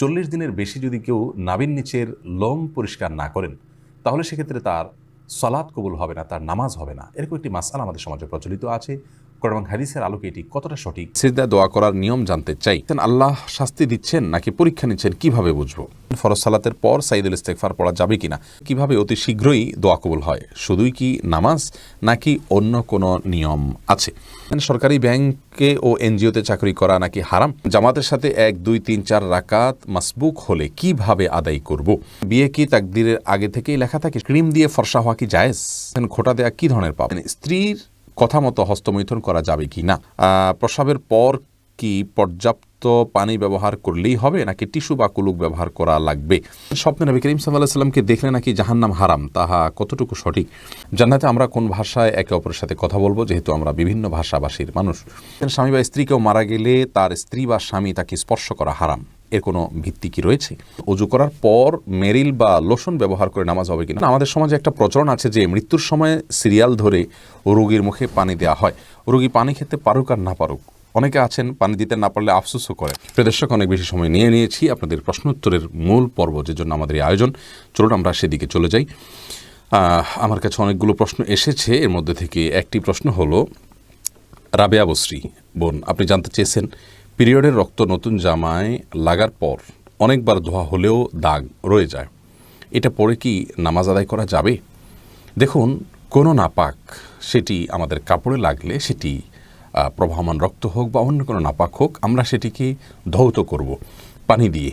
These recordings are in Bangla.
চল্লিশ দিনের বেশি যদি কেউ নাবিন নিচের লোম পরিষ্কার না করেন, তাহলে সেক্ষেত্রে তার সলাদ কবুল হবে না, তার নামাজ হবে না। এরকম একটি মাসাল আমাদের সমাজে প্রচলিত আছে। কোরআন হাদিসের আলোকে এটি কতটা সঠিক? সিজদা, দোয়া করার নিয়ম জানতে চাই। আল্লাহ শাস্তি দিচ্ছেন নাকি পরীক্ষা নিচ্ছেন, কীভাবে বুঝব? ফরজ সালাতের পর সাইদুল ইস্তেকফার পড়া যাবে কিনা? কীভাবে অতি শীঘ্রই দোয়া কবুল হয়? শুধুই কি নামাজ, নাকি অন্য কোনো নিয়ম আছে? মানে সরকারি ব্যাংকে ও এনজিওতে চাকরি করা নাকি হারাম? জামাতের সাথে এক, দুই, তিন, চার রাকাত মাসবুক হলে কীভাবে আদায় করব? বিয়ে কি তাকদিরের আগে থেকেই লেখা থাকে? ক্রিম দিয়ে ফর্সা হওয়া কি জায়েজ? খোটা দেয়া কি ধরনের পাপ? মানে স্ত্রীর কথা মতো হস্তমৈথুন করা যাবে কি না? প্রসাবের পর কি পর্যাপ্ত পানি ব্যবহার করলেই হবে, নাকি টিস্যু বা কুলুক ব্যবহার করা লাগবে? স্বপ্নে নবী করিম সাল্লাহ সাল্লামকে দেখলে নাকি জাহান্নাম হারাম, তাহা কতটুকু সঠিক? জান্নাতে আমরা কোন ভাষায় একে অপরের সাথে কথা বলব, যেহেতু আমরা বিভিন্ন ভাষাভাষীর মানুষ। স্বামী বা স্ত্রী কেউ মারা গেলে তার স্ত্রী বা স্বামী তাকে স্পর্শ করা হারাম। এর কোনো ভিত্তি কি রয়েছে? অজু করার পর মেরিল বা লোশন ব্যবহার করে নামাজ হবে কিনা? আমাদের সমাজে একটা প্রচলন আছে যে মৃত্যুর সময় সিরিয়াল ধরে রোগীর মুখে পানি দেওয়া হয়। রোগী পানি খেতে পারুক আর না পারুক। অনেকে আছেন পানি দিতে না পারলে আফসোসও করে। প্রদর্শক অনেক বেশি সময় নিয়ে নিয়েছি আপনাদের প্রশ্ন উত্তরের মূল পর্ব যে জন্য আমাদের এই আয়োজন। চলুন আমরা সেদিকে চলে যাই। আমার কাছে অনেকগুলো প্রশ্ন এসেছে। এর মধ্যে থেকে একটি প্রশ্ন হলো, রাবেয়া বশ্রী বোন, আপনি জানতে চেয়েছেন পিরিয়ডের রক্ত নতুন জামায় লাগার পর অনেকবার ধোয়া হলেও দাগ রয়ে যায়। এটা পরে কি নামাজ আদায় করা যাবে? দেখুন, কোনো নাপাক সেটি আমাদের কাপড়ে লাগলে সেটি প্রবাহমান রক্ত হোক বা অন্য কোনো নাপাক হোক, আমরা সেটিকে ধৌত করব পানি দিয়ে।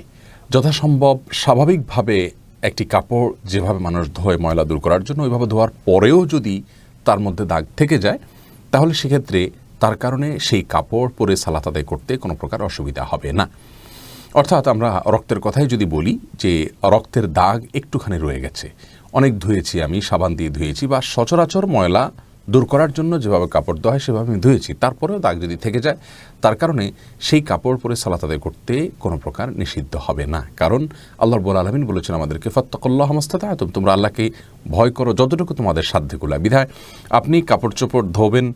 যথাসম্ভব স্বাভাবিকভাবে একটি কাপড় যেভাবে মানুষ ধোয় ময়লা দূর করার জন্য, ওইভাবে ধোয়ার পরেও যদি তার মধ্যে দাগ থেকে যায়, তাহলে সেক্ষেত্রে তার কারণে সেই কাপড় পরে সালাত আদায় করতে কোনো প্রকার অসুবিধা হবে না। অর্থাৎ আমরা রক্তের কথাই যদি বলি যে রক্তের দাগ একটুখানি রয়ে গেছে। অনেক ধুয়েছি আমি, সাবান দিয়ে ধুয়েছি বা সচরাচর ময়লা দূর করার জন্য যেভাবে কাপড় দেওয়া হয়, সেভাবে আমি ধুয়েছি। তারপরেও দাগ যদি থেকে যায়, তার কারণে সেই কাপড় পরে সালাত করতে কোনো প্রকার নিষিদ্ধ হবে না। কারণ আল্লাহ রব্বুল আলমিন বলেছেন আমাদেরকে, ফত্তকল্লাহ মস্তাদা তোমরা আল্লাহকে ভয় করো যতটুকু তোমাদের সাধ্যগুলা বিধায় আপনি কাপড় চোপড় ধোবেন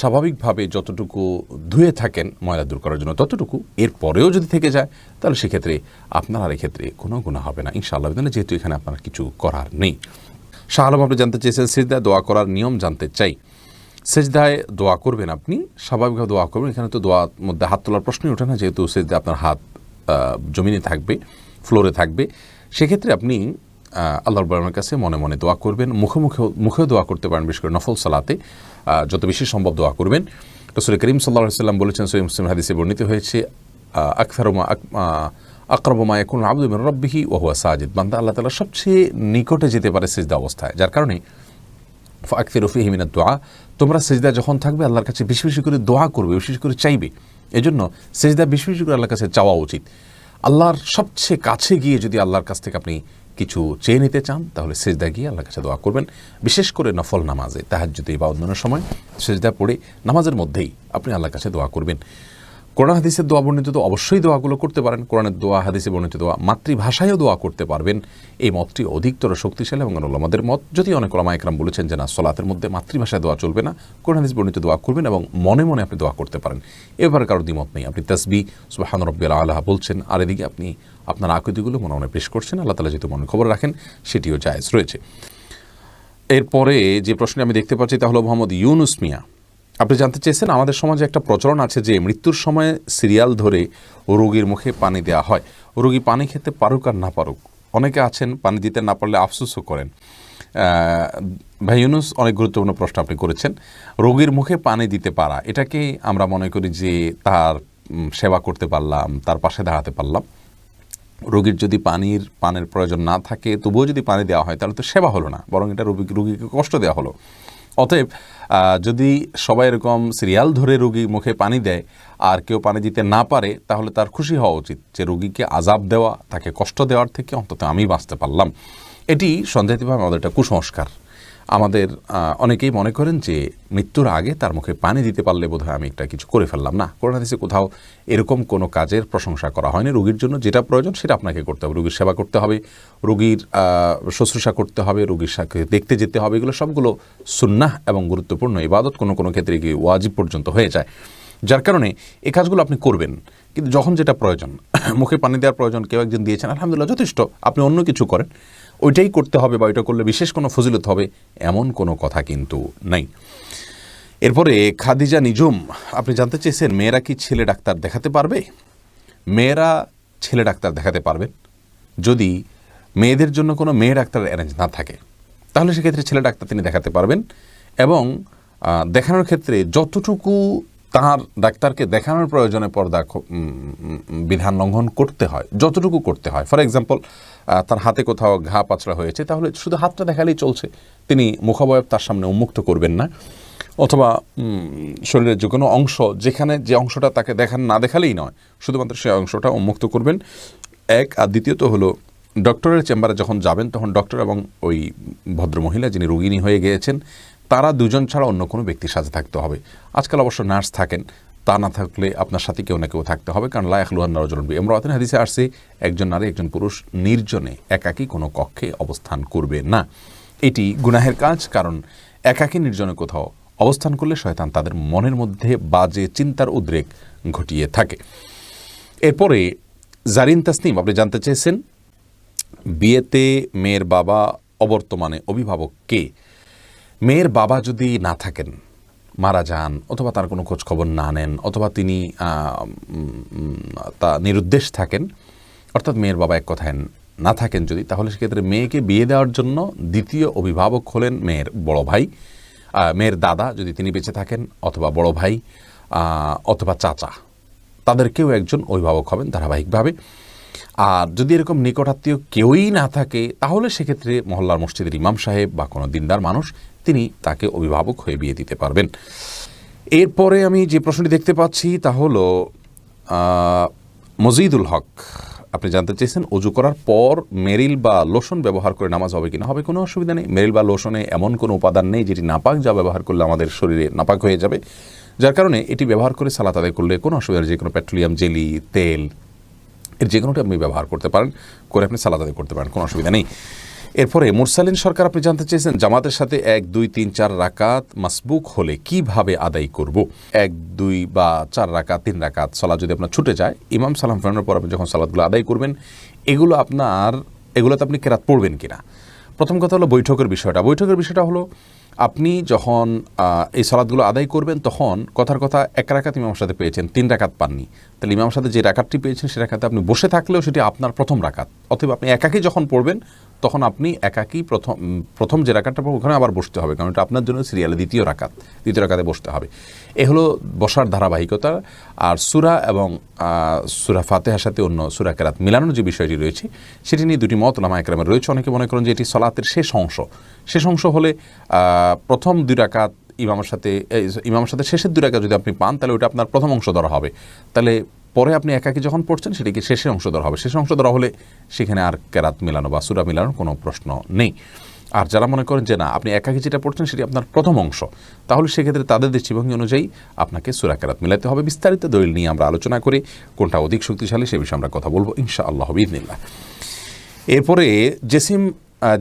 স্বাভাবিকভাবে যতটুকু ধুয়ে থাকেন ময়লা দূর করার জন্য ততটুকু। এরপরেও যদি থেকে যায়, তাহলে সেক্ষেত্রে আপনার আর এক্ষেত্রে কোনো গুণা হবে না। ইনশাআল্লাহ যেহেতু এখানে আপনার কিছু করার নেই। শাহ আলম, আপনি জানতে চেয়েছেন, সিজদায় দোয়া করার নিয়ম জানতে চাই। সেজদায় দোয়া করবেন আপনি, স্বাভাবিকভাবে দোয়া করবেন। এখানে তো দোয়ার মধ্যে হাত তোলার প্রশ্নই ওঠে না, যেহেতু সেজদায় আপনার হাত জমিনে থাকবে, ফ্লোরে থাকবে। সেক্ষেত্রে আপনি আল্লাহর বরমের কাছে মনে মনে দোয়া করবেন, মুখে মুখে, মুখেও দোয়া করতে পারেন, বিশেষ করে নফল সালাতে। যত বেশি সম্ভব দোয়া করবেন। রসুল করিম সাল্লাহ সাল্লাম বলেছেন সৈম মুসলিম হাদিসে বর্ণিত হয়েছে আকসারমা আকরবমা এখন আব্দুল রব্বিহি ওহুয়া সাজিদ। বান্দা আল্লাহ তালা সবচেয়ে নিকটে যেতে পারে সিজদা অবস্থায়। যার কারণে ফাকফির রফি হিমিনা দোয়া তোমরা সেজদা যখন থাকবে, আল্লাহর কাছে বেশি বেশি করে দোয়া করবে, বেশি করে চাইবে। এজন্য সেজদা বেশি বেশি করে আল্লাহর কাছে চাওয়া উচিত। আল্লাহর সবচেয়ে কাছে গিয়ে যদি আল্লাহর কাছ থেকে আপনি কিছু চেয়ে নিতে চান, তাহলে সেজদা গিয়ে আল্লাহর কাছে দোয়া করবেন। বিশেষ করে নফল নামাজে, তাহাজ্জুদে বা অন্যান্য সময় সেজদা পড়ে নামাজের মধ্যেই আপনি আল্লাহর কাছে দোয়া করবেন। কোরআন হাদিসের দোয়া বর্ণিত তো অবশ্যই দোয়াগুলো করতে পারেন। কোরআনের দোয়া, হাদিসে বর্ণিত দোয়া, মাতৃভাষায়ও দোয়া করতে পারবেন। এই মতটি অধিকতর শক্তিশালী এবং আমাদের মত। যদি অনেক ওলামা একরাম বলেছেন যে না, সলাতের মধ্যে মাতৃভাষায় দোয়া চলবে না, কোরআন হাদিস বর্ণিত দোয়া করবেন এবং মনে মনে আপনি দোয়া করতে পারেন। এবার কারোর দ্বিমত নেই। আপনি তসবি সুবাহান রব্বিল আল্লাহ বলছেন, আর এদিকে আপনি আপনার আকৃতিগুলো মনে মনে পেশ করছেন। আল্লাহ তালা যেহেতু মনে খবর রাখেন, সেটিও জায়েজ রয়েছে। এরপরে যে প্রশ্নটি আমি দেখতে পাচ্ছি তা হলো মোহাম্মদ ইউনুস মিয়া। আপনি জানতে চেয়েছেন, আমাদের সমাজে একটা প্রচলন আছে যে মৃত্যুর সময় সিরিয়াল ধরে রোগীর মুখে পানি দেওয়া হয়। রোগী পানি খেতে পারুক আর না পারুক, অনেকে আছেন পানি দিতে না পারলে আফসোসও করেন। ভাই ইউনুস, অনেক গুরুত্বপূর্ণ প্রশ্ন আপনি করেছেন। রোগীর মুখে পানি দিতে পারা, এটাকে আমরা মনে করি যে তার সেবা করতে পারলাম, তার পাশে দাঁড়াতে পারলাম। রোগীর যদি পানির, পানের প্রয়োজন না থাকে, তবুও যদি পানি দেওয়া হয়, তাহলে তো সেবা হলো না, বরং এটা রোগী, রোগীকে কষ্ট দেওয়া হলো। অতএব যদি সবাই এরকম সিরিয়াল ধরে রুগী মুখে পানি দেয় আর কেউ পানি দিতে না পারে, তাহলে তার খুশি হওয়া উচিত। যে রুগীকে আজাব দেওয়া, তাকে কষ্ট দেওয়ার থেকে অন্তত আমি বাঁচতে পারলাম। এটি সন্দেহভাবে আমাদের একটা কুসংস্কার। আমাদের অনেকেই মনে করেন যে মৃত্যুর আগে তার মুখে পানি দিতে পারলে বোধহয় আমি একটা কিছু করে ফেললাম। না, করোনা দিছে কোথাও এরকম কোনো কাজের প্রশংসা করা হয়নি। রোগীর জন্য যেটা প্রয়োজন সেটা আপনাকে করতে হবে। রোগীর সেবা করতে হবে, রোগীর শুশ্রূষা করতে হবে, রোগীর সাথে দেখতে যেতে হবে। এগুলো সবগুলো সুন্নাহ এবং গুরুত্বপূর্ণ ইবাদত কোনো কোনো ক্ষেত্রে গিয়ে ওয়াজিব পর্যন্ত হয়ে যায়। যার কারণে এই কাজগুলো আপনি করবেন। কিন্তু যখন যেটা প্রয়োজন, মুখে পানি দেওয়ার প্রয়োজন, কেউ একজন দিয়েছেন, আলহামদুলিল্লাহ যথেষ্ট, আপনি অন্য কিছু করেন। ওইটাই করতে হবে বা ওইটা করলে বিশেষ কোনো ফজিলত হবে, এমন কোনো কথা কিন্তু নাই। এরপরে খাদিজা নিজুম আপনি জানতে চেয়েছেন মেয়েরা কি ছেলে ডাক্তার দেখাতে পারবে? মেয়েরা ছেলে ডাক্তার দেখাতে পারবেন যদি মেয়েদের জন্য কোনো মেয়ে ডাক্তার অ্যারেঞ্জ না থাকে, তাহলে সেক্ষেত্রে ছেলে ডাক্তার তিনি দেখাতে পারবেন এবং দেখানোর ক্ষেত্রে যতটুকু তার ডাক্তারকে দেখানোর প্রয়োজনে পর্দা বিধান লঙ্ঘন করতে হয়, যতটুকু করতে হয়। ফর এক্সাম্পল তার হাতে কোথাও ঘা পাচড়া হয়েছে, তাহলে শুধু হাতটা দেখালেই চলছে। তিনি মুখাবয়ব তার সামনে উন্মুক্ত করবেন না। অথবা শরীরের যে কোনো অংশ, যেখানে যে অংশটা তাকে দেখান না দেখালেই নয়, শুধুমাত্র সেই অংশটা উন্মুক্ত করবেন। এক, আর দ্বিতীয়ত হলো ডক্টরের চেম্বারে যখন যাবেন, তখন ডক্টর এবং ওই ভদ্রমহিলা যিনি রোগিণী হয়ে গিয়েছেন তারা দুজন ছাড়া অন্য কোনো ব্যক্তির সাথে থাকতে হবে। আজকাল অবশ্য নার্স থাকেন, তা না থাকলে আপনার সাথে কেউ না কেউ থাকতে হবে, কারণ লায়াক লুহান নজরুল এমরাতিন হাদিসে আসছে, একজন নারী, একজন পুরুষ নির্জনে একাকী কোনো কক্ষে অবস্থান করবে না। এটি গুনাহের কাজ, কারণ একাকী নির্জনে কোথাও অবস্থান করলে শয়তান তাদের মনের মধ্যে বাজে চিন্তার উদ্রেক ঘটিয়ে থাকে। এরপরে জারিন তাসনিম, আপনি জানতে চেয়েছেন? বিয়েতে মেয়ের বাবা অবর্তমানে অভিভাবক কে? মেয়ের বাবা যদি না থাকেন, মারা যান, অথবা তার কোনো খবর না নেন, অথবা তিনি তা নিরুদ্দেশ থাকেন, অর্থাৎ মেয়ের বাবা এক কথায় না থাকেন যদি, তাহলে সেক্ষেত্রে মেয়েকে বিয়ে দেওয়ার জন্য দ্বিতীয় অভিভাবক হলেন মেয়ের বড় ভাই মেয়ের দাদা যদি তিনি বেঁচে থাকেন, অথবা বড় ভাই অথবা চাচা, তাদেরকেও একজন অভিভাবক হবেন ধারাবাহিকভাবে। আর যদি এরকম নিকটাত্মীয় কেউই না থাকে, তাহলে সেক্ষেত্রে মহল্লার মসজিদের ইমাম সাহেব বা কোনো দিনদার মানুষ তিনি তাকে অভিভাবক হয়ে বিয়ে দিতে পারবেন। এরপরে আমি যে প্রশ্নটি দেখতে পাচ্ছি তা হলো মজিদুল হক আপনি জানতে চেয়েছেন অজু করার পর মেরিল বা লোশন ব্যবহার করে নামাজ হবে কিনা? হবে কোনো অসুবিধা নেই। মেরিল বা লোশনে এমন কোনো উপাদান নেই যেটি নাপাক যা ব্যবহার করলে আমাদের শরীরে নাপাক হয়ে যাবে। যার কারণে এটি ব্যবহার করে সালাত আদায় করলে কোনো অসুবিধা নেই, যে কোনো পেট্রোলিয়াম জেলি তেল এর যে কোনোটি আপনি ব্যবহার করতে পারেন করে আপনি সালাদ আদায় করতে পারেন কোনো অসুবিধা নেই। এরপরে মুরসালিন সরকার, আপনি জানতে চেয়েছেন, জামাতের সাথে এক, দুই, তিন, চার রাকাত মাসবুক হলে কীভাবে আদায় করব? এক, দুই বা চার রাকাত, তিন রাকাত সালাদ যদি আপনার ছুটে যায়, ইমাম সালাম ফেরানোর পর আপনি যখন সালাদগুলো আদায় করবেন, এগুলো আপনার, এগুলোতে আপনি কেরাত পড়বেন কিনা? প্রথম কথা হলো বৈঠকের বিষয়টা। বৈঠকের বিষয়টা হলো, আপনি যখন এই সালাদগুলো আদায় করবেন, তখন কথার কথা এক রাকাত ইমামের সাথে পেয়েছেন, তিন রাকাত পাননি। তাহলে ইমামের সাথে যে রাকাতটি পেয়েছেন, সে রাকাতে আপনি বসে থাকলেও সেটি আপনার প্রথম রাকাত। অথবা আপনি একাকী যখন পড়বেন, তখন আপনি একাকী প্রথম প্রথম যে রাকাতটা পড়বেন, ওখানে আবার বসতে হবে, কারণ এটা আপনার জন্য সিরিয়ালে দ্বিতীয় রাকাত। দ্বিতীয় রাকাতে বসতে হবে। এ হলো বসার ধারাবাহিকতা, আর সুরা এবং সুরা ফাতেহার সাথে অন্য সুরা কেরাত মিলানোর যে বিষয়টি রয়েছে, সেটি নিয়ে দুটি মত লামা একরামের রয়েছে। অনেকে মনে করেন যে এটি সলাতের শেষ অংশ। শেষ অংশ হলে প্রথম দুই রাকাত ইমামের সাথে ইমামের সাথে শেষের রাকাত যদি আপনি পান, তাহলে ওটা আপনার প্রথম অংশ ধরা হবে। তাহলে পরে আপনি একাকি যখন পড়ছেন, সেটিকে শেষের অংশ ধরা হবে। শেষ অংশ ধরা হলে সেখানে আর কেরাত মিলানো বা সুরা মিলানোর কোনো প্রশ্ন নেই। আর যারা মনে করেন যে না, আপনি একাকি যেটা পড়ছেন, সেটি আপনার প্রথম অংশ, তাহলে সেক্ষেত্রে তাদের দৃষ্টিভঙ্গি অনুযায়ী আপনাকে সুরা কেরাত মিলাতে হবে। বিস্তারিত দলিল নিয়ে আমরা আলোচনা করি, কোনটা অধিক শক্তিশালী সে বিষয়ে আমরা কথা বলব ইনশা আল্লাহ বিদিনিল্লাহ এরপরে জেসিম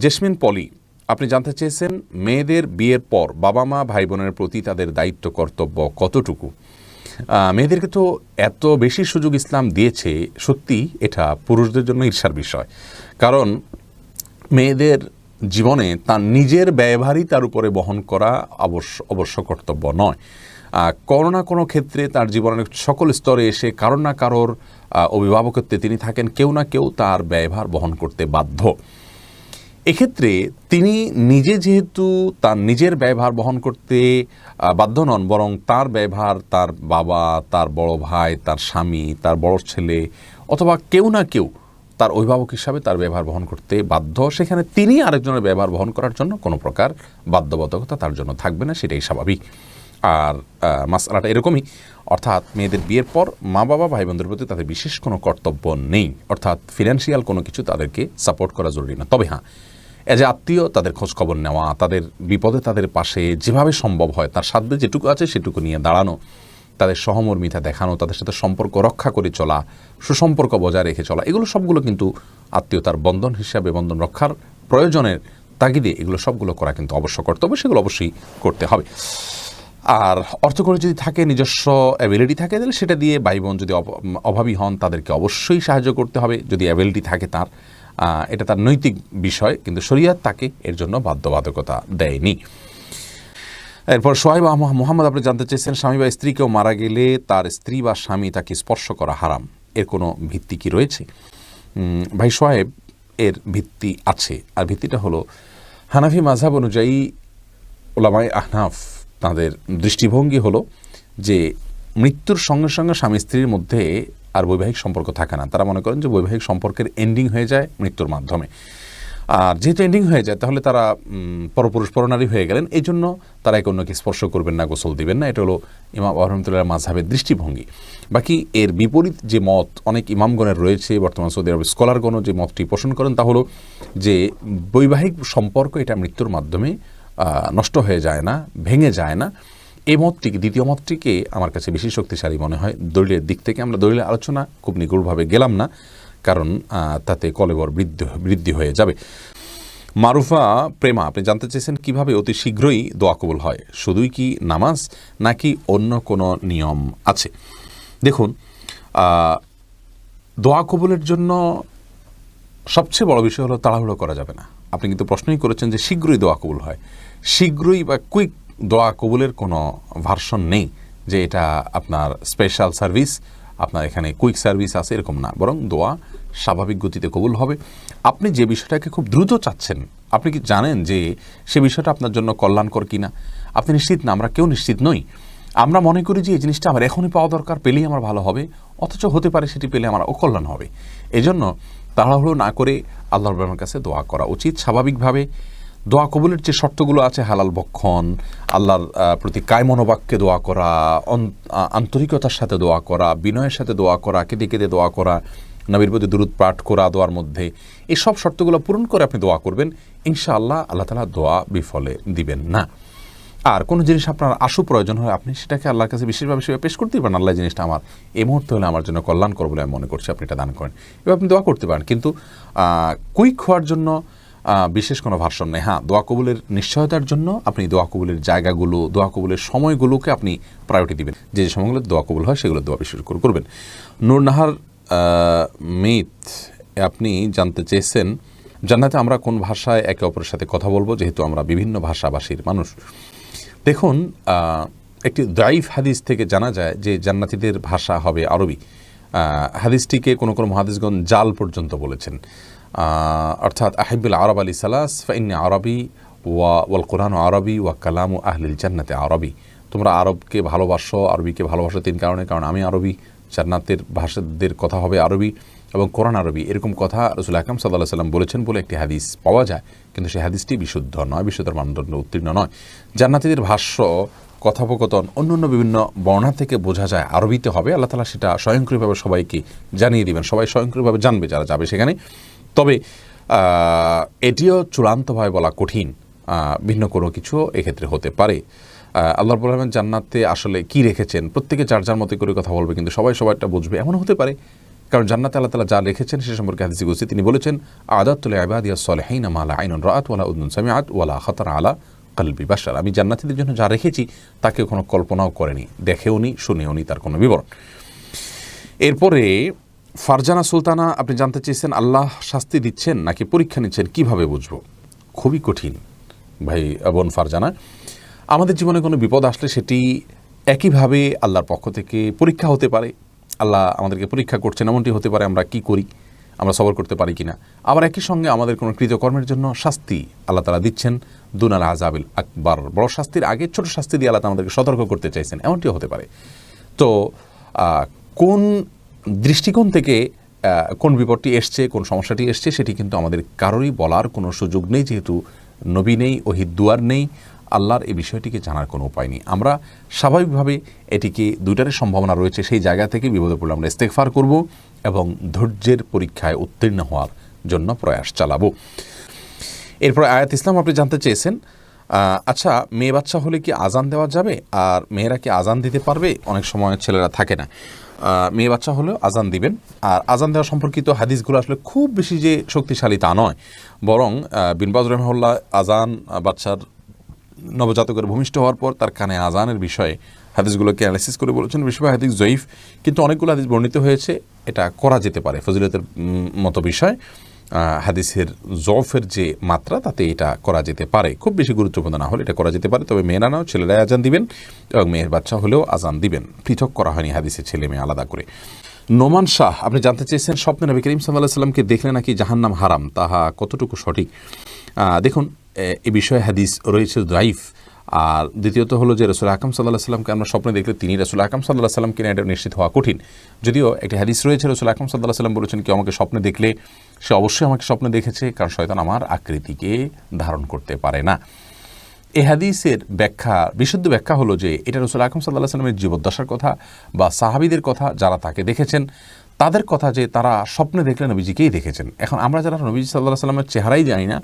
জেসমিন পলি আপনি জানতে চেয়েছেন, মেয়েদের বিয়ের পর বাবা মা ভাই বোনের প্রতি তাদের দায়িত্ব, কর্তব্য কতটুকু? মেয়েদেরকে তো এত বেশি সুযোগ ইসলাম দিয়েছে, সত্যি এটা পুরুষদের জন্য ঈর্ষার বিষয়। কারণ মেয়েদের জীবনে তার নিজের ব্যয়ভারই তার উপরে বহন করা অবশ্য অবশ্য কর্তব্য নয়। কোনো না কোনো ক্ষেত্রে তার জীবনের সকল স্তরে এসে কারোর না কারোর অভিভাবকত্বে তিনি থাকেন, কেউ না কেউ তার ব্যয়ভার বহন করতে বাধ্য। এক্ষেত্রে তিনি নিজে যেহেতু তার নিজের ব্যয়ভার বহন করতে বাধ্য নন, বরং তার ব্যয়ভার তার বাবা, তার বড় ভাই, তার স্বামী, তার বড় ছেলে, অথবা কেউ না কেউ তার অভিভাবক হিসাবে তার ব্যবহার বহন করতে বাধ্য, সেখানে তিনি আরেকজনের ব্যবহার বহন করার জন্য কোনো প্রকার বাধ্যবাধকতা তার জন্য থাকবে না, সেটাই স্বাভাবিক। আর মাসালাটা এরকমই। অর্থাৎ মেয়েদের বিয়ের পর মা, বাবা, ভাই, বোনদের প্রতি তাদের বিশেষ কোনো কর্তব্য নেই। অর্থাৎ ফিনান্সিয়াল কোনো কিছু তাদেরকে সাপোর্ট করা জরুরি না। তবে হ্যাঁ এজ আত্মীয় তাদের খোঁজ খবর নেওয়া, তাদের বিপদে তাদের পাশে যেভাবে সম্ভব হয়, তার সাধ্যে যেটুকু আছে সেটুকু নিয়ে দাঁড়ানো, তাদের সহমর্মিতা দেখানো, তাদের সাথে সম্পর্ক রক্ষা করে চলা, সুসম্পর্ক বজায় রেখে চলা, এগুলো সবগুলো কিন্তু আত্মীয়তার বন্ধন হিসাবে, বন্ধন রক্ষার প্রয়োজনের তাগিদে এগুলো সবগুলো করা কিন্তু অবশ্য কর্তব্য, সেগুলো অবশ্যই করতে হবে। আর অর্থ করে যদি থাকে, নিজস্ব অ্যাবিলিটি থাকে, তাহলে সেটা দিয়ে ভাই বোন যদি অভাবী হন, তাদেরকে অবশ্যই সাহায্য করতে হবে। যদি অ্যাবিলিটি থাকে তার এটা তার নৈতিক বিষয়, কিন্তু শরিয়াত তাকে এর জন্য বাধ্যবাধকতা দেয়নি। এরপর সোহাইব মোহাম্মদ, আপনি জানতে চেয়েছেন, স্বামী বা স্ত্রী কেউ মারা গেলে তার স্ত্রী বা স্বামী তাকে স্পর্শ করা হারাম। এর কোনো ভিত্তি কি রয়েছে? ভাই সোহেব এর ভিত্তি আছে। আর ভিত্তিটা হলো, হানাফি মাঝহাব অনুযায়ী ওলামাই আহনাফ তাদের দৃষ্টিভঙ্গি হলো যে, মৃত্যুর সঙ্গে সঙ্গে স্বামী স্ত্রীর মধ্যে আর বৈবাহিক সম্পর্ক থাকে না। তারা মনে করেন যে বৈবাহিক সম্পর্কের এন্ডিং হয়ে যায় মৃত্যুর মাধ্যমে। আর যেহেতু এন্ডিং হয়ে যায়, তাহলে তারা পরপুরুষ পরনারী হয়ে গেলেন। এই জন্য তারা একে অন্যকে স্পর্শ করবেন না, গোসল দিবেন না। এটা হলো ইমাম আহমতুল্লাহ মাঝহাবের দৃষ্টিভঙ্গি। বাকি এর বিপরীত যে মত অনেক ইমামগণের রয়েছে, বর্তমান সৌদি আরবের স্কলারগণও যে মতটি পোষণ করেন, তা হলো যে বৈবাহিক সম্পর্ক এটা মৃত্যুর মাধ্যমে নষ্ট হয়ে যায় না, ভেঙে যায় না। এই মতটিকে, দ্বিতীয় মতটিকে আমার কাছে বেশি শক্তিশালী মনে হয়। দলিলের দিক থেকে আমরা দলিলের আলোচনা খুব নিগুড়ভাবে গেলাম না, কারণ তাতে কলেবর বৃদ্ধি বৃদ্ধি হয়ে যাবে। মারুফা প্রেমা, আপনি জানতে চেয়েছেন কীভাবে অতি শীঘ্রই দোয়া কবুল হয়? শুধুই কি নামাজ, নাকি অন্য কোনো নিয়ম আছে? দেখুন দোয়া কবুলের জন্য সবচেয়ে বড় বিষয় হলো তাড়াহুড়ো করা যাবে না। আপনি কিন্তু প্রশ্নই করেছেন যে শীঘ্রই দোয়া কবুল হয়। শীঘ্রই বা কুইক দোয়া কবুলের কোনো ভার্সন নেই যে এটা আপনার স্পেশাল সার্ভিস আপনার এখানে কুইক সার্ভিস আছে, এরকম না। বরং দোয়া স্বাভাবিক গতিতে কবুল হবে। আপনি যে বিষয়টাকে খুব দ্রুত চাচ্ছেন, আপনি কি জানেন যে সে বিষয়টা আপনার জন্য কল্যাণকর কিনা? আপনি নিশ্চিত না? আমরা কেউ নিশ্চিত নই। আমরা মনে করি যে এই জিনিসটা আমার এখনই পাওয়া দরকার, পেলেই আমার ভালো হবে। অথচ হতে পারে সেটি পেলে আমার অকল্যাণ হবে। এজন্য তাড়াহুড়ো না করে আল্লাহ রবের কাছে দোয়া করা উচিত। স্বাভাবিকভাবে দোয়া কবুলের যে শর্তগুলো আছে, হালাল বক্ষণ, আল্লাহর প্রতি কায় মনোবাক্যে দোয়া করা আন্তরিকতার সাথে দোয়া করা, বিনয়ের সাথে দোয়া করা, কেঁদে কেঁদে দোয়া করা, নবীর প্রতি দূরত পাঠ করা দোয়ার মধ্যে এই সব শর্তগুলো পূরণ করে আপনি দোয়া করবেন, ইনশাআল্লাহ আল্লাহ আল্লাহ তালা দোয়া বিফলে দিবেন না। আর কোনো জিনিস আপনার আশু প্রয়োজন হয় আপনি সেটাকে আল্লাহর কাছে বিশেষভাবে সেভাবে পেশ করতেই পারেন, আল্লাহ জিনিসটা আমার, এই মুহূর্তে হলে আমার জন্য কল্যাণকর বলে আমি মনে করছি, আপনি এটা দান করেন। এবার আপনি দোয়া করতে পারেন, কিন্তু কুইক হওয়ার জন্য বিশেষ কোনো ভার্সন নেই। হ্যাঁ দোয়া কবুলের নিশ্চয়তার জন্য আপনি দোয়া কবুলের জায়গাগুলো, দোয়া কবুলের সময়গুলোকে আপনি প্রায়োরিটি দিবেন। যে যে সময়গুলো দোয়া কবুল হয়, সেগুলো দোয়া বিশেষ করে করবেন। নূরনাহার মিত, আপনি জানতে চেয়েছেন, জান্নাতে আমরা কোন ভাষায় একে অপরের সাথে কথা বলব, যেহেতু আমরা বিভিন্ন ভাষাভাষীর মানুষ। দেখুন একটি দাইফ হাদিস থেকে জানা যায় যে জান্নাতীদের ভাষা হবে আরবি। হাদিসটিকে কোনো কোনো মহাদিসগণ জাল পর্যন্ত বলেছেন। অর্থাৎ আহিবুল আরব আলী সালাস, ফাইন্নি আরবি ওয়া ওয়াল কোরআন আরবি ওয়া কালামু আহলিল জান্নাতে আরবি। তোমরা আরবকে ভালোবাসো, আরবিকে ভালোবাসো তিন কারণে, কারণ আমি আরবি, জান্নাতের ভাষাদের কথা হবে আরবি এবং কোরআন আরবি। এরকম কথা রসুল আকরাম সাল্লাহ সাল্লাম বলেছেন বলে একটি হাদিস পাওয়া যায়, কিন্তু সেই হাদিসটি বিশুদ্ধ নয়, বিশুদ্ধর মানদণ্ড উত্তীর্ণ নয়। জান্নাতীদের ভাষ্য, কথোপকথন অন্য অন্য বিভিন্ন বর্ণা থেকে বোঝা যায় আরবিতে হবে। আল্লাহ তালা সেটা স্বয়ংক্রিয়ভাবে সবাইকে জানিয়ে দিবেন। সবাই স্বয়ংক্রিয়ভাবে জানবে যারা যাবে সেখানে। তবে এটিও চূড়ান্তভাবে বলা কঠিন ভিন্ন কোনো কিছু এক্ষেত্রে হতে পারে। আল্লাহ রহমান জান্নাতে আসলে কি রেখেছেন? প্রত্যেকে যার যার মতো করে কথা বলবে, কিন্তু সবাই সবাইটা বুঝবে। এমন হতে পারে। কারণ জান্নাতে আল্লাহ তালা যা রেখেছেন, সে সম্পর্কে হাদিসে গুছি তিনি বলেছেন, আদাতুল আবাদিয়া সলেহাইন মালা আইনুন রাত ওয়ালা উদ্দুন সামিআত ওয়ালা খাতার আলা কালবি বাসার আমি জান্নাতীদের জন্য যা রেখেছি তাকে কোনো কল্পনাও করেনি দেখেও নি শুনেও নি তার কোনো বিবরণ। এরপরে ফারজানা সুলতানা, আপনি জানতে চেয়েছেন আল্লাহ শাস্তি দিচ্ছেন নাকি পরীক্ষা নিচ্ছেন, কীভাবে বুঝব? খুবই কঠিন, ভাই, বোন ফারজানা। আমাদের জীবনে কোনো বিপদ আসলে সেটি একইভাবে আল্লাহর পক্ষ থেকে পরীক্ষা হতে পারে। আল্লাহ আমাদেরকে পরীক্ষা করছেন, এমনটি হতে পারে আমরা কি করি, আমরা সবর করতে পারি কিনা। আবার একই সঙ্গে আমাদের কোনো কৃতকর্মের জন্য শাস্তি আল্লাহ তালা দিচ্ছেন, দুনাল আজাবিল আকবর। বড় শাস্তির আগে ছোট শাস্তি দিয়ে আল্লাহ আমাদেরকে সতর্ক করতে চাইছেন, এমনটিও হতে পারে। তো কোন দৃষ্টিকোণ থেকে কোন বিপদটি এসছে, কোন সমস্যাটি এসছে, সেটি কিন্তু আমাদের কারোরই বলার কোনো সুযোগ নেই, যেহেতু নবী নেই ওহিদ দুয়ার নেই, আল্লাহর এই বিষয়টিকে জানার কোনো উপায় নেই। আমরা স্বাভাবিকভাবে এটিকে দুইটারই সম্ভাবনা রয়েছে, সেই জায়গা থেকে বিপদে পড়লে আমরা ইস্তেকফার করব এবং ধৈর্যের পরীক্ষায় উত্তীর্ণ হওয়ার জন্য প্রয়াস চালাবো। এরপর আয়াত ইসলাম আপনি জানতে চেয়েছেন আচ্ছা মেয়ে বাচ্চা হলে কি আজান দেওয়া যাবে? আর মেয়েরা কি আজান দিতে পারবে? অনেক সময় ছেলেরা থাকে না। মেয়ে বাচ্চা হলেও আজান দিবেন। আর আজান দেওয়া সম্পর্কিত হাদিসগুলো আসলে খুব বেশি যে শক্তিশালী তা নয়। বরং বিনবাজ রহমল্লা আজান বাচ্চার নবজাতকের ভূমিষ্ঠ হওয়ার পর তার কানে আজানের বিষয়ে হাদিসগুলোকে অ্যানালাইসিস করে বলেছেন। বেশিরভাগ হাদিস জয়ীফ, কিন্তু অনেকগুলো হাদিস বর্ণিত হয়েছে। এটা করা যেতে পারে, ফজিলতের মতো বিষয়। হাদিসের জফের যে মাত্রা, তাতে এটা করা যেতে পারে। খুব বেশি গুরুত্বপূর্ণ না হলে এটা করা যেতে পারে, তবে মেয়েরা নাও, ছেলেরাই আজান দিবেন এবং মেয়ের বাচ্চা হলেও আজান দিবেন। পৃথক করা হয়নি হাদিসের ছেলে মেয়ে আলাদা করে। নোমান শাহ, আপনি জানতে চেয়েছেন স্বপ্নে নবী করিম সাল্লাহ সাল্লামকে দেখলে নাকি জাহান্নাম হারাম? তাহা কতটুকু সঠিক? দেখুন, এ- বিষয়ে হাদিস রয়েছে রাইফ আর দ্বিতীয়ত হলো যে রসুল আকাম সাল্লাহ সাল্লামকে আমরা স্বপ্নে দেখলে তিনি রসুল আকাম সাল্লাহ সাল্লাম কিনা এটা নিশ্চিত হওয়া কঠিন। যদিও একটি হাদিস রয়েছে, রসুল আকাম সাল্লাহ সাল্লাম বলেছেন, কেউ আমাকে স্বপ্নে দেখলে, সে অবশ্যই আমাকে স্বপ্নে দেখেছে, কারণ শয়তান আমার আকৃতিকে ধারণ করতে পারে না। এ হাদিসের ব্যাখ্যা, বিশুদ্ধ ব্যাখ্যা হলো যে এটা রসুল আকরম সাল্লাহ সাল্লামের জীবদ্দশার কথা বা সাহাবিদের কথা যারা তাকে দেখেছেন, তাদের কথা যে তারা স্বপ্নে দেখলে নবীজিকেই দেখেছেন। এখন আমরা যারা নবীজি সাল্লাহ সাল্লামের চেহারাই জানি না,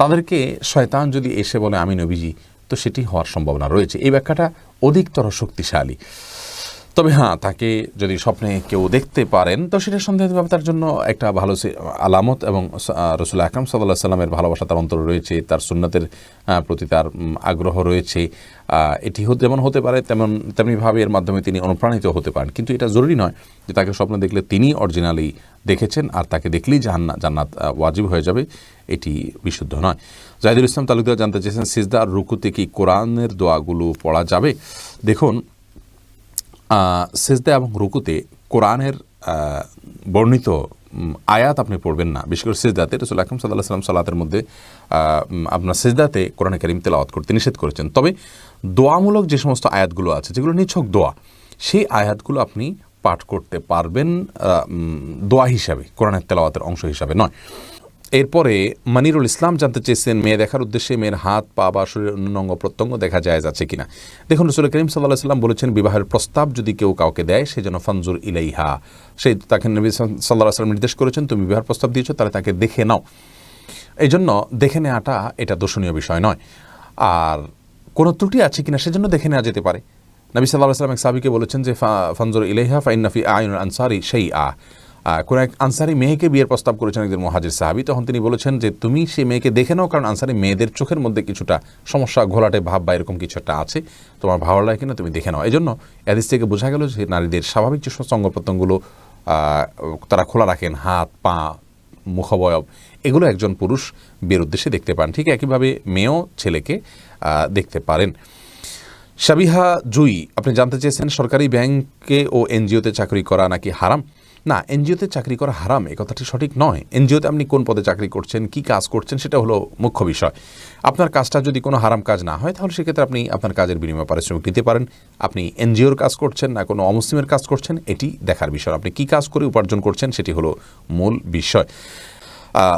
তাদেরকে শয়তান যদি এসে বলে, আমি নবীজি তো সেটি হওয়ার সম্ভাবনা রয়েছে। এই ব্যাখ্যাটা অধিকতর শক্তিশালী। তবে হ্যাঁ তাকে যদি স্বপ্নে কেউ দেখতে পারেন, তো সেটা সন্দেহভাবে তার জন্য একটা ভালো আলামত এবং রসুল আকরম সাল্লাহ সাল্লামের ভালোবাসা তার অন্তরে রয়েছে, তার সুন্নাতের প্রতি তার আগ্রহ রয়েছে। এটি যেমন হতে পারে, তেমন, তেমনিভাবে এর মাধ্যমে তিনি অনুপ্রাণিত হতে পারেন। কিন্তু এটা জরুরি নয় যে তাকে স্বপ্ন দেখলে তিনি অরিজিনালি দেখেছেন আর তাকে দেখলেই জাহান্না, জান্নাত ওয়াজিব হয়ে যাবে, এটি বিশুদ্ধ নয়। জাহিদুল ইসলাম তালুকদার জানতে চেয়েছেন সিজদা আর রুকুতে কি কোরআনের দোয়াগুলো পড়া যাবে? দেখুন সেজদা এবং রুকুতে কোরআনের বর্ণিত আয়াত আপনি পড়বেন না। বিশেষ করে সেজদাতে রসুল আকরম সাল্লাহ সাল্লাম সালাতের মধ্যে আপনার সেজদাতে কোরআন করিম তেলাওয়াত করতে নিষেধ করেছেন। তবে দোয়ামূলক যে সমস্ত আয়াতগুলো আছে, যেগুলো নিছক দোয়া, সেই আয়াতগুলো আপনি পাঠ করতে পারবেন দোয়া হিসাবে, কোরআনের তেলাওয়াতের অংশ হিসাবে নয়। এরপরে মানিরুল ইসলাম জানতে চেয়েছেন মেয়ে দেখার উদ্দেশ্যে মেয়ের হাত পা বা শরীরের অন্য অঙ্গ প্রত্যঙ্গ দেখা যায় যাচ্ছে কিনা। দেখুন রসুল করিম সাল্লাহ সাল্লাম বলেছেন বিবাহের প্রস্তাব যদি কেউ কাউকে দেয় সে যেন ফানজুর ইলাইহা। সেই তাকে নবী সাল্লাহ সাল্লাম নির্দেশ করেছেন তুমি বিবাহের প্রস্তাব দিয়েছ তাহলে তাকে দেখে নাও। এই জন্য দেখে নেওয়াটা এটা দর্শনীয় বিষয় নয়। আর কোনো ত্রুটি আছে কিনা সেজন্য দেখে নেওয়া যেতে পারে। নবী সাল্লাহ সাল্লাম এক সাবিকে বলেছেন যে ফা- ফানজুর ইলাইহা ফাইনাফি আইন আনসারি সেই আহ, কোন এক আনসারি মেয়েকে বিয়ের প্রস্তাব করেছেন একজন মহাজির সাহাবি। তখন তিনি বলেছেন যে, তুমি সেই মেয়েকে দেখে নাও, কারণ আনসারি মেয়েদের চোখের মধ্যে কিছুটা সমস্যা, ঘোলাটে ভাব বা এরকম কিছু একটা আছে। তোমার ভালো লাগে কিনা তুমি দেখে নাও। এই জন্য এদিস থেকে বোঝা গেল যে, নারীদের স্বাভাবিক যে সঙ্গ প্রত্যঙ্গগুলো তারা খোলা রাখেন, হাত, পা, মুখাবয়ব, এগুলো একজন পুরুষ বিয়ের উদ্দেশ্যে দেখতে পান। ঠিক একইভাবে মেয়েও ছেলেকে দেখতে পারেন। সাবিহা জুই, আপনি জানতে চেয়েছেন সরকারি ব্যাংকে ও এনজিওতে চাকরি করা নাকি হারাম? না, এনজিওতে চাকরি করা হারাম এ কথাটি সঠিক নয়। এনজিওতে আপনি কোন পদে চাকরি করছেন, কি কাজ করছেন, সেটা হলো মুখ্য বিষয়। আপনার কাজটা যদি কোনো হারাম কাজ না হয়, তাহলে সেক্ষেত্রে আপনি আপনার কাজের বিনিময়ে পারিশ্রমিক নিতে পারেন। আপনি এনজিওর কাজ করছেন না কোনো অমুসলিমের কাজ করছেন, এটি দেখার বিষয়। আপনি কি কাজ করে উপার্জন করছেন, সেটি হলো মূল বিষয়।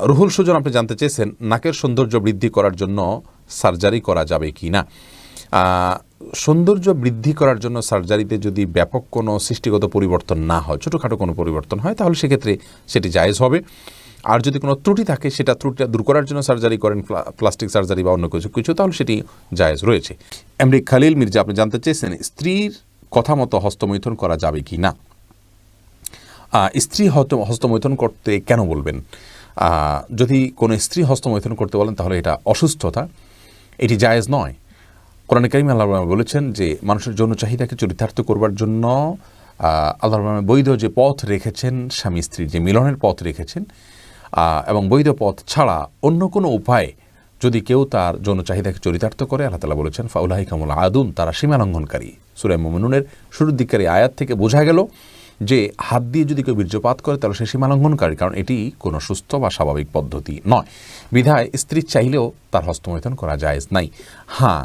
রুহুল সুজন, আপনি জানতে চেয়েছেন, নাকের সৌন্দর্য বৃদ্ধি করার জন্য সার্জারি করা যাবে কি না সৌন্দর্য বৃদ্ধি করার জন্য সার্জারিতে যদি ব্যাপক কোনো সৃষ্টিগত পরিবর্তন না হয়, ছোটোখাটো কোনো পরিবর্তন হয়, তাহলে সেক্ষেত্রে সেটি জায়েজ হবে। আর যদি কোনো ত্রুটি থাকে, সেটা ত্রুটিটা দূর করার জন্য সার্জারি করেন, প্লা- প্লাস্টিক সার্জারি বা অন্য কিছু কিছু, তাহলে সেটি জায়েজ রয়েছে। এমরি খালিল মির্জা, আপনি জানতে চেয়েছেন, স্ত্রীর কথা মতো হস্তমৈথন করা যাবে কি না? স্ত্রী হস্ত হস্তমৈথুন করতে কেন বলবেন? যদি কোনো স্ত্রী হস্তমৈথন করতে বলেন, তাহলে এটা অসুস্থতা। এটি জায়েজ নয়। কোরআন করিম আল্লাহ বলেছেন যে মানুষের যৌন চাহিদাকে চরিতার্থ করবার জন্য আল্লাহ বৈধ যে পথ রেখেছেন স্বামী স্ত্রীর যে মিলনের পথ রেখেছেন এবং বৈধ পথ ছাড়া অন্য কোনো উপায়ে যদি কেউ তার যৌন চাহিদাকে চরিতার্থ করে, আল্লাহ তালা বলেছেন ফাউলাহি কামুল আদুন, তারা সীমা লঙ্ঘনকারী সুরাই মোমিনুনের শুরুর দিককারী আয়াত থেকে বোঝা গেল যে হাত দিয়ে যদি কেউ বীর্যপাত করে, তাহলে সে সীমা লঙ্ঘনকারী কারণ এটি কোনো সুস্থ বা স্বাভাবিক পদ্ধতি নয়। বিধায় স্ত্রী চাইলেও তার হস্তমৈথন করা জায়েজ নাই। হ্যাঁ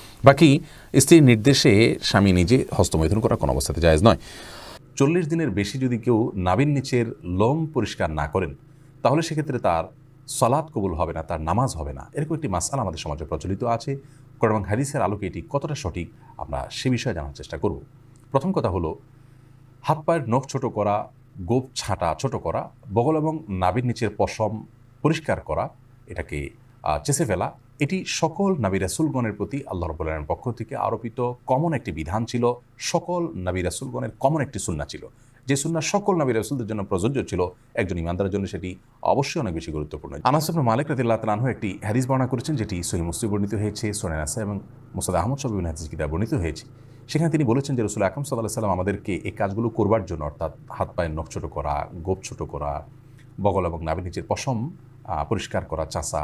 বাকি স্ত্রীর নির্দেশে স্বামী নিজে হস্তমৈথুন করা কোনো অবস্থাতে জায়েজ নয়। চল্লিশ দিনের বেশি যদি কেউ নাবিন নিচের লোম পরিষ্কার না করেন, তাহলে সেক্ষেত্রে তার সলাদ কবুল হবে না, তার নামাজ হবে না। এরকম একটি মাসাল আমাদের সমাজে প্রচলিত আছে। কোরআন হাদিসের আলোকে এটি কতটা সঠিক, আমরা সে বিষয়ে জানার চেষ্টা করব। প্রথম কথা হলো, হাত পায়ের নখ ছোট করা, গোপ ছাঁটা ছোট করা, বগল এবং নাবির নিচের পশম পরিষ্কার করা, এটাকে চেষে ফেলা এটি সকল নাবি রাসুলগণের প্রতি আল্লাহ রবুল্লাহের পক্ষ থেকে আরোপিত কমন একটি বিধান ছিল, সকল নাবি রাসুলগণের কমন একটি সুন্না ছিল। যে সুন্না সকল নবী রাসুলদের জন্য প্রযোজ্য ছিল, একজন ইমানদারের জন্য সেটি অবশ্যই অনেক বেশি গুরুত্বপূর্ণ। আনাস ইবনে মালিক রাদিল্লাহ তালাহু একটি হাদিস বর্ণনা করেছেন, যেটি সহি মুসলিম বর্ণিত হয়েছে, সোনেন আসা এবং মুসাদ আহমদ সব বিভিন্ন হাদিস কিতাব বর্ণিত হয়েছে। সেখানে তিনি বলেছেন যে রসুল আকরম সাল্লাহ সাল্লাম আমাদেরকে এই কাজগুলো করবার জন্য, অর্থাৎ হাত পায়ের নখ ছোটো করা, গোপ ছোটো করা, বগল এবং নাভি নিচের পশম পরিষ্কার করা চাষা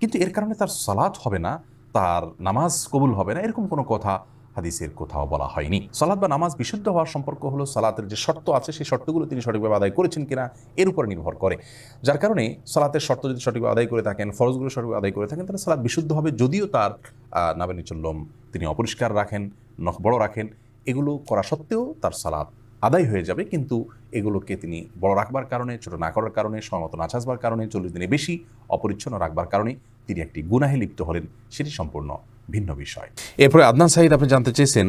কিন্তু এর কারণে তার সালাত হবে না, তার নামাজ কবুল হবে না, এরকম কোনো কথা হাদিসের কোথাও বলা হয়নি। সালাদ বা নামাজ বিশুদ্ধ হওয়ার সম্পর্ক হলো সালাতের যে শর্ত আছে, সেই শর্তগুলো তিনি সঠিকভাবে আদায় করেছেন কিনা এর উপর নির্ভর করে। যার কারণে সালাতের শর্ত যদি সঠিকভাবে আদায় করে থাকেন, ফরজগুলো সঠিকভাবে আদায় করে থাকেন, তাহলে সালাদ বিশুদ্ধ হবে যদিও তার নাবের নিচল্লম তিনি অপরিষ্কার রাখেন, নখ বড় রাখেন, এগুলো করা সত্ত্বেও তার সালাদ আদায় হয়ে যাবে, কিন্তু এগুলোকে তিনি বড় রাখবার কারণে, ছোট না করার কারণে সময়মত না ছাঁচবার কারণে, চল্লিশ দিনে বেশি অপরিচ্ছন্ন রাখবার কারণে তিনি একটি গুনাহে লিপ্ত হলেন, সেটি সম্পূর্ণ ভিন্ন বিষয়। এরপরে আদনান সাহিদ আপনি জানতে চেয়েছেন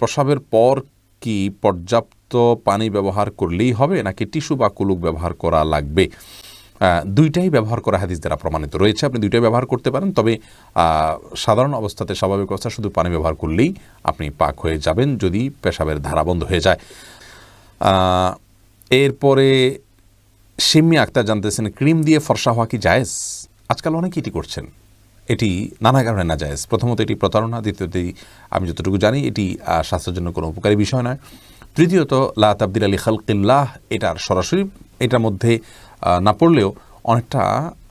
প্রসাবের পর কি পর্যাপ্ত পানি ব্যবহার করলেই হবে, নাকি টিস্যু বা কুলুক ব্যবহার করা লাগবে? দুইটাই ব্যবহার করা হাদিস দ্বারা প্রমাণিত রয়েছে। আপনি দুইটাই ব্যবহার করতে পারেন, তবে সাধারণ অবস্থাতে স্বাভাবিক অবস্থা শুধু পানি ব্যবহার করলেই আপনি পাক হয়ে যাবেন যদি পেশাবের ধারা বন্ধ হয়ে যায়। এরপরে সিম্মি আক্তার জানতেছেন, ক্রিম দিয়ে ফর্সা হওয়া কি জায়েজ? আজকাল অনেকে এটি করছেন। এটি নানা কারণে না জায়েজ প্রথমত এটি প্রতারণা, দ্বিতীয়ত আমি যতটুকু জানি, এটি স্বাস্থ্যের জন্য কোনো উপকারী বিষয় নয়। তৃতীয়ত, লা তাবদিল আলী খালকিল্লাহ, এটার সরাসরি এটার মধ্যে না পড়লেও অনেকটা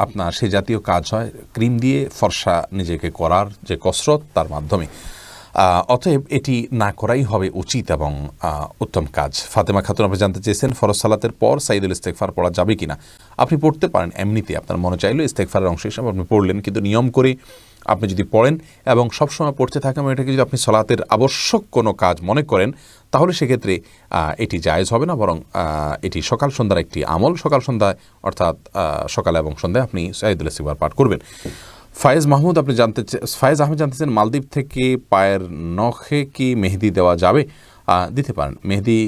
আপনার সে জাতীয় কাজ হয়, ক্রিম দিয়ে ফর্সা নিজেকে করার যে কসরত তার মাধ্যমে। অতএব এটি না করাই হবে উচিত এবং উত্তম কাজ। ফাতেমা খাতুন, আপনি জানতে চেয়েছেন ফরজ সালাতের পর সাইদুল ইস্তেকফার পড়া যাবে কিনা? আপনি পড়তে পারেন এমনিতে, আপনার মনে চাইলে ইস্তেকফারের অংশ হিসাবে আপনি পড়লেন, কিন্তু নিয়ম করে আপনি যদি পড়েন এবং সবসময় পড়তে থাকেন এবং এটাকে যদি আপনি সলাতের আবশ্যক কোনো কাজ মনে করেন, তাহলে সেক্ষেত্রে এটি জায়েজ হবে না, বরং এটি সকাল সন্ধ্যার একটি আমল। সকাল সন্ধ্যায় অর্থাৎ সকালে এবং সন্ধ্যায় আপনি সাইদুল ইস্তেকফার পাঠ করবেন। ফায়েজ মাহমুদ, আপনি জানতে ফায়েজ আহমেদ জানতেছেন মালদ্বীপ থেকে পায়ের নখে কি মেহেদি দেওয়া যাবে? দিতে পারেন। মেহেদি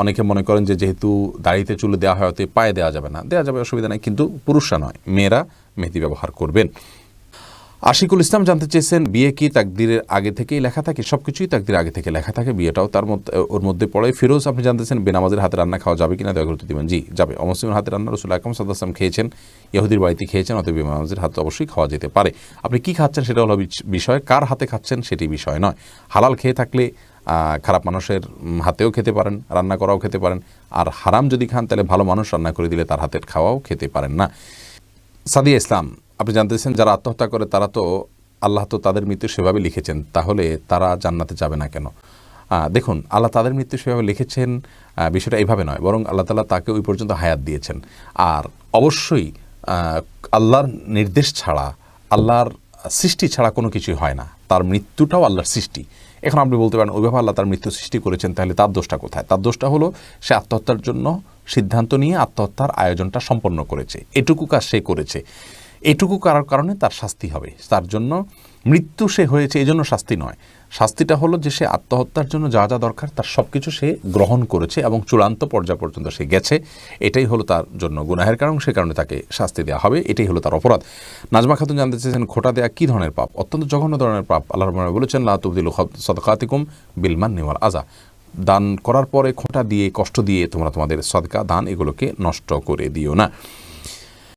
অনেকে মনে করেন যে যেহেতু দাড়িতে চুলে দেওয়া হয়, অতএব পায়ে দেওয়া যাবে না। দেওয়া যাবে, অসুবিধা নেই, কিন্তু পুরুষরা নয়, মেয়েরা মেহেদি ব্যবহার করবেন। আশিকুল ইসলাম জানতে চেয়েছেন, বিয়ে কি তাকদিরের আগে থেকেই লেখা থাকে? সব কিছুই তাকদির আগে থেকে লেখা থাকে। বিয়েটাও তার মধ্যে ওর মধ্যে পড়ে ফিরোজ, আপনি জানতেছেন, বেনামাজের হাতে রান্না খাওয়া যাবে কিনা? দয়া গুরুত্ব দিবেন। জি, যাবে। অমুসলিমের হাতে রান্না রসুল আকরম সাদাম খেয়েছেন, ইহুদির বাড়িতে খেয়েছেন, অতএব বেনামাজের হাতে অবশ্যই খাওয়া যেতে পারে। আপনি কি খাচ্ছেন সেটা হলো বিষয়। কার হাতে খাচ্ছেন সেটি বিষয় নয়। হালাল খেয়ে থাকলে খারাপ মানুষের হাতেও খেতে পারেন, রান্না করাও খেতে পারেন। আর হারাম যদি খান, তাহলে ভালো মানুষ রান্না করে দিলে তার হাতের খাওয়াও খেতে পারেন না। সাদিয়া ইসলাম আপনি জানতেছেন যারা আত্মহত্যা করে, তারা তো আল্লাহ তো তাদের মৃত্যু সেভাবে লিখেছেন। তাহলে তারা জান্নাতে যাবে না কেন? দেখুন, আল্লাহ তাদের মৃত্যু সেভাবে লিখেছেন বিষয়টা এইভাবে নয়, বরং আল্লাহ তালা তাকে ওই পর্যন্ত হায়াত দিয়েছেন। আর অবশ্যই আল্লাহর নির্দেশ ছাড়া, আল্লাহর সৃষ্টি ছাড়া কোনো কিছুই হয় না। তার মৃত্যুটাও আল্লাহর সৃষ্টি। এখন আপনি বলতে পারেন ওইভাবে আল্লাহ তার মৃত্যু সৃষ্টি করেছেন, তাহলে তার দোষটা কোথায়? তার দোষটা হলো, সে আত্মহত্যার জন্য সিদ্ধান্ত নিয়ে আত্মহত্যার আয়োজনটা সম্পন্ন করেছে। এটুকু কাজ সে করেছে। এটুকু করার কারণে তার শাস্তি হবে। তার জন্য মৃত্যু সে হয়েছে এই জন্য শাস্তি নয়। শাস্তিটা হলো যে সে আত্মহত্যার জন্য যা যা দরকার, তার সব কিছু সে গ্রহণ করেছে এবং চূড়ান্ত পর্যায় পর্যন্ত সে গেছে। এটাই হলো তার জন্য গুনাহের কারণ, সে কারণে তাকে শাস্তি দেওয়া হবে। এটাই হলো তার অপরাধ। নাজমা খাতুন জানতে চেয়েছেন, খোটা দেয়া কী ধরনের পাপ? অত্যন্ত জঘন্য ধরনের পাপ। আল্লাহ রহমান বলেছেন, লা তুবদিল সদকাতিকুম বিলমান নিওয়াল আজা দান করার পরে খোঁটা দিয়ে, কষ্ট দিয়ে তোমরা তোমাদের সদকা, দান এগুলোকে নষ্ট করে দিও না।